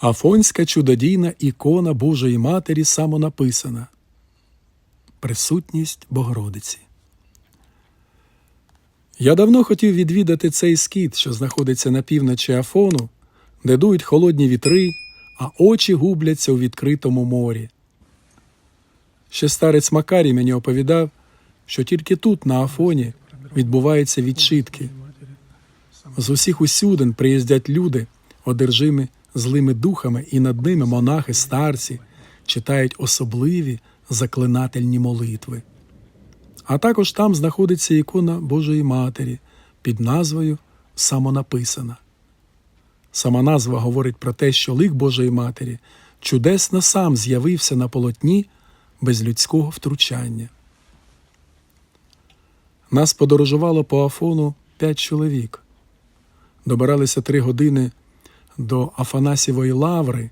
Афонська чудодійна ікона Божої Матері самонаписана. Присутність Богородиці. Я давно хотів відвідати цей скіт, що знаходиться на півночі Афону, де дують холодні вітри, а очі губляться у відкритому морі. Ще старець Макарій мені оповідав, що тільки тут, на Афоні, відбуваються відчитки. З усіх усюдин приїздять люди, одержимі злими духами, і над ними монахи, старці читають особливі заклинательні молитви. А також там знаходиться ікона Божої Матері під назвою Самонаписана. Сама назва говорить про те, що лик Божої Матері чудесно сам з'явився на полотні без людського втручання. Нас подорожувало по Афону п'ять чоловік. Добиралися три години до Афанасівої лаври,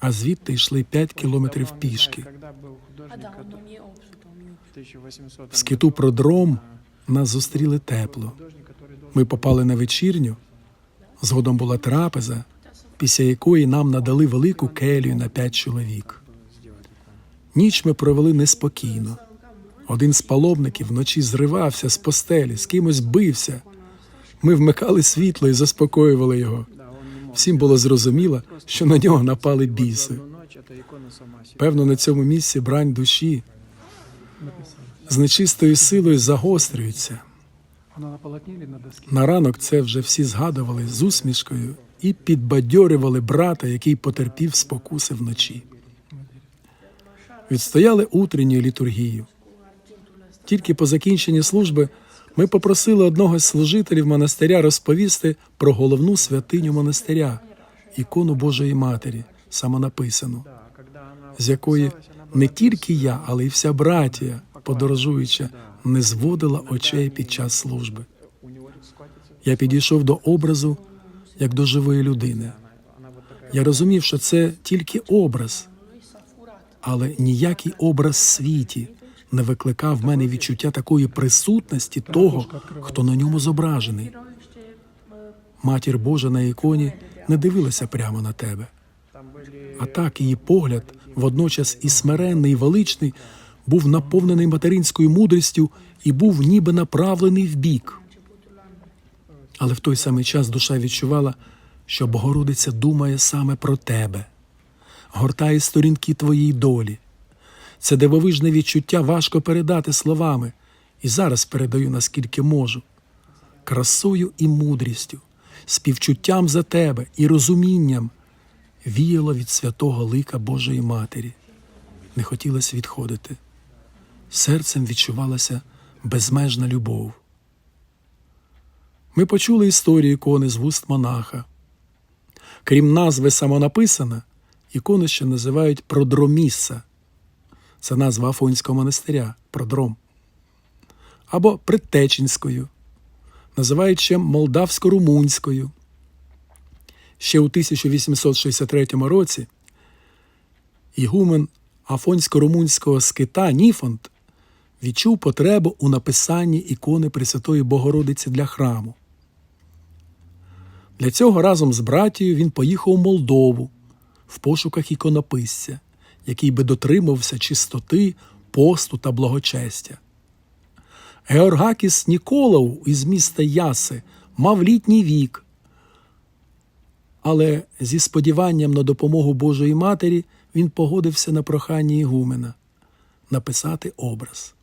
а звідти йшли п'ять кілометрів пішки. Когда был А художник, да, он который мне обшито. он мне в 1800 В скиту продром нас зустріли тепло. художник, который должен Ми попали на вечірню, згодом була трапеза, після якої нам надали велику келію на п'ять чоловік. Ніч ми провели неспокійно. Один з паломників вночі зривався з постелі, з кимось бився. Ми вмикали світло і заспокоювали його. Всім було зрозуміло, що на нього напали біси. Певно, на цьому місці брань душі з нечистою силою загострюється. На ранок це вже всі згадували з усмішкою і підбадьорювали брата, який потерпів спокуси вночі. Відстояли утренню літургію. Тільки по закінченні служби ми попросили одного з служителів монастиря розповісти про головну святиню монастиря, ікону Божої Матері, самонаписану, з якої не тільки я, але й вся братія, подорожуюча, не зводила очей під час служби. Я підійшов до образу як до живої людини. Я розумів, що це тільки образ, але ніякий образ світі не викликав в мене відчуття такої присутності того, хто на ньому зображений. Матір Божа на іконі не дивилася прямо на тебе. А так її погляд, водночас і смиренний, і величний, був наповнений материнською мудрістю і був ніби направлений в бік. Але в той самий час душа відчувала, що Богородиця думає саме про тебе, гортає сторінки твоєї долі. Це дивовижне відчуття важко передати словами, і зараз передаю наскільки можу. Красою і мудрістю, співчуттям за тебе і розумінням віяло від святого лика Божої Матері. Не хотілося відходити. Серцем відчувалася безмежна любов. Ми почули історію ікони з вуст монаха. Крім назви самонаписана, ікону ще називають Продроміса. Це назва Афонського монастиря Продром. Або Предтеченською, називають ще молдавсько-румунською. Ще у 1863 році ігумен Афонсько-румунського скита Ніфонт відчув потребу у написанні ікони Пресвятої Богородиці для храму. Для цього разом з братією він поїхав у Молдову в пошуках іконописця, який би дотримався чистоти, посту та благочестя. Георгакіс Ніколау із міста Яси мав літній вік, але зі сподіванням на допомогу Божої Матері він погодився на прохання Ігумена написати образ.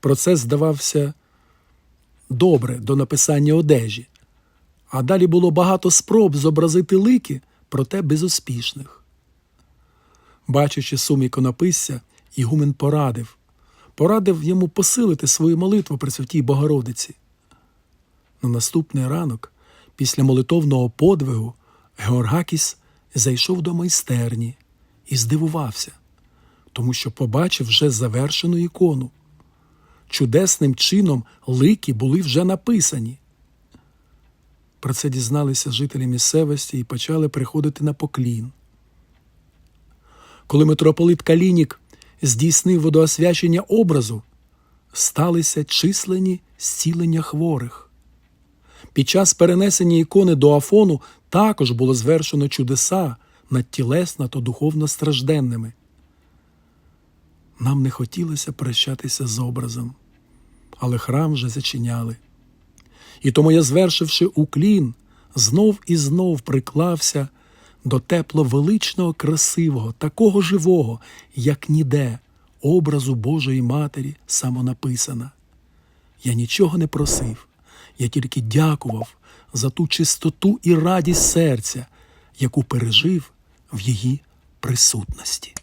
Процес здавався добре до написання одежі, а далі було багато спроб зобразити лики, проте безуспішних. Бачачи сум іконописця, Ігумен порадив, порадив йому посилити свою молитву при святій Богородиці. На наступний ранок, після молитовного подвигу, Георгакіс зайшов до майстерні і здивувався, тому що побачив вже завершену ікону. Чудесним чином лики були вже написані. Про це дізналися жителі місцевості і почали приходити на поклін. Коли митрополит Калінік здійснив водоосвячення образу, сталися численні зцілення хворих. Під час перенесення ікони до Афону також було звершено чудеса над тілесно та духовно стражденними. Нам не хотілося прощатися з образом, але храм вже зачиняли. І тому я, звершивши уклін, знов і знов приклався до тепло величного, красивого, такого живого, як ніде, образу Божої Матері самонаписана. Я нічого не просив, я тільки дякував за ту чистоту і радість серця, яку пережив в її присутності.